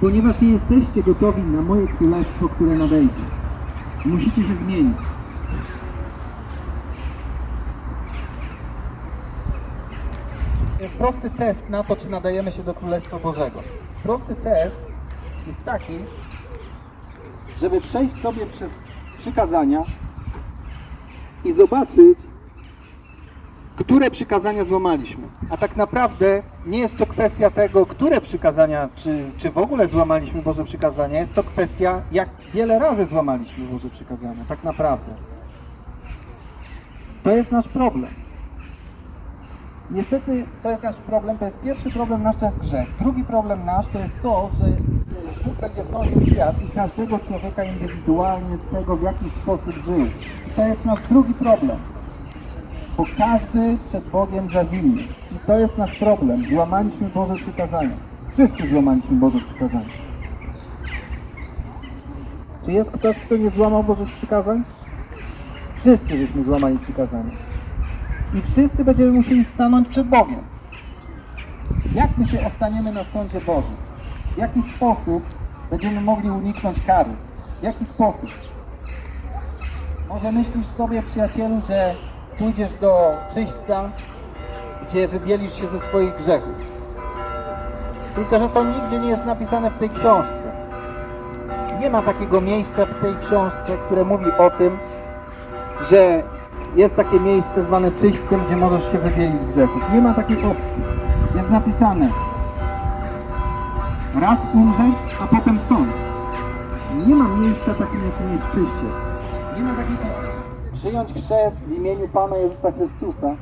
Ponieważ nie jesteście gotowi na moje królestwo, które nadejdzie. Musicie się zmienić. Prosty test na to, czy nadajemy się do Królestwa Bożego. Prosty test jest taki, żeby przejść sobie przez przykazania i zobaczyć, które przykazania złamaliśmy. A tak naprawdę nie jest to kwestia tego, które przykazania, czy, czy w ogóle złamaliśmy Boże przykazania. Jest to kwestia, jak wiele razy złamaliśmy Boże przykazania. Tak naprawdę. To jest nasz problem. Niestety to jest nasz problem, to jest pierwszy problem nasz, to jest grzech. Drugi problem nasz to jest to, że Bóg będzie sądził świat i każdego człowieka indywidualnie z tego, w jaki sposób żył. To jest nasz drugi problem. Bo każdy przed Bogiem zawinie. I to jest nasz problem. Złamaliśmy Boże przykazania. Wszyscy złamaliśmy Boże przykazania. Czy jest ktoś, kto nie złamał Bożych przykazań? Wszyscy żeśmy złamali przykazania. I wszyscy będziemy musieli stanąć przed Bogiem. Jak my się ostaniemy na sądzie Bożym? W jaki sposób będziemy mogli uniknąć kary? W jaki sposób? Może myślisz sobie, przyjacielu, że pójdziesz do czyśćca, gdzie wybielisz się ze swoich grzechów. Tylko, że to nigdzie nie jest napisane w tej książce. Nie ma takiego miejsca w tej książce, które mówi o tym, że jest takie miejsce zwane czyśćcem, gdzie możesz się wybielić z grzechów. Nie ma takiej opcji. Jest napisane raz umrzeć, a potem sąd. Nie ma miejsca takim, jakim jest czyściec. Nie ma takiej opcji. Przyjąć chrzest w imieniu Pana Jezusa Chrystusa,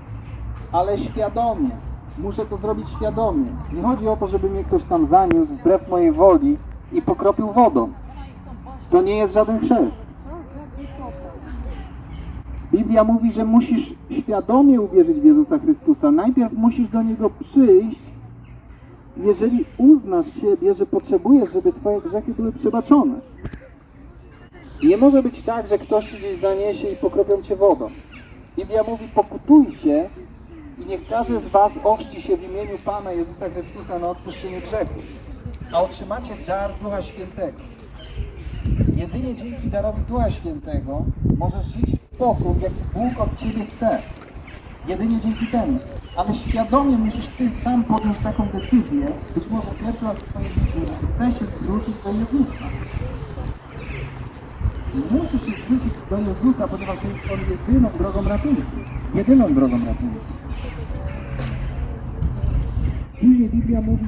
ale świadomie. Muszę to zrobić świadomie. Nie chodzi o to, żeby mnie ktoś tam zaniósł wbrew mojej woli i pokropił wodą. To nie jest żaden chrzest. Biblia mówi, że musisz świadomie uwierzyć w Jezusa Chrystusa. Najpierw musisz do Niego przyjść, jeżeli uznasz siebie, że potrzebujesz, żeby Twoje grzechy były przebaczone. Nie może być tak, że ktoś ci gdzieś zaniesie i pokropią Cię wodą. Biblia mówi, pokutujcie i niech każdy z Was ochrzci się w imieniu Pana Jezusa Chrystusa na odpuszczenie grzechów, a otrzymacie dar Ducha Świętego. Jedynie dzięki darowi Ducha Świętego możesz żyć w sposób, jaki Bóg od Ciebie chce. Jedynie dzięki temu. Ale świadomie musisz Ty sam podjąć taką decyzję, być może pierwszy raz w swoim życiu, że chcesz się zwrócić do Jezusa. Musisz się zwrócić do Jezusa, ponieważ jest On jedyną drogą ratunku. Jedyną drogą ratunku. Później Biblia mówi,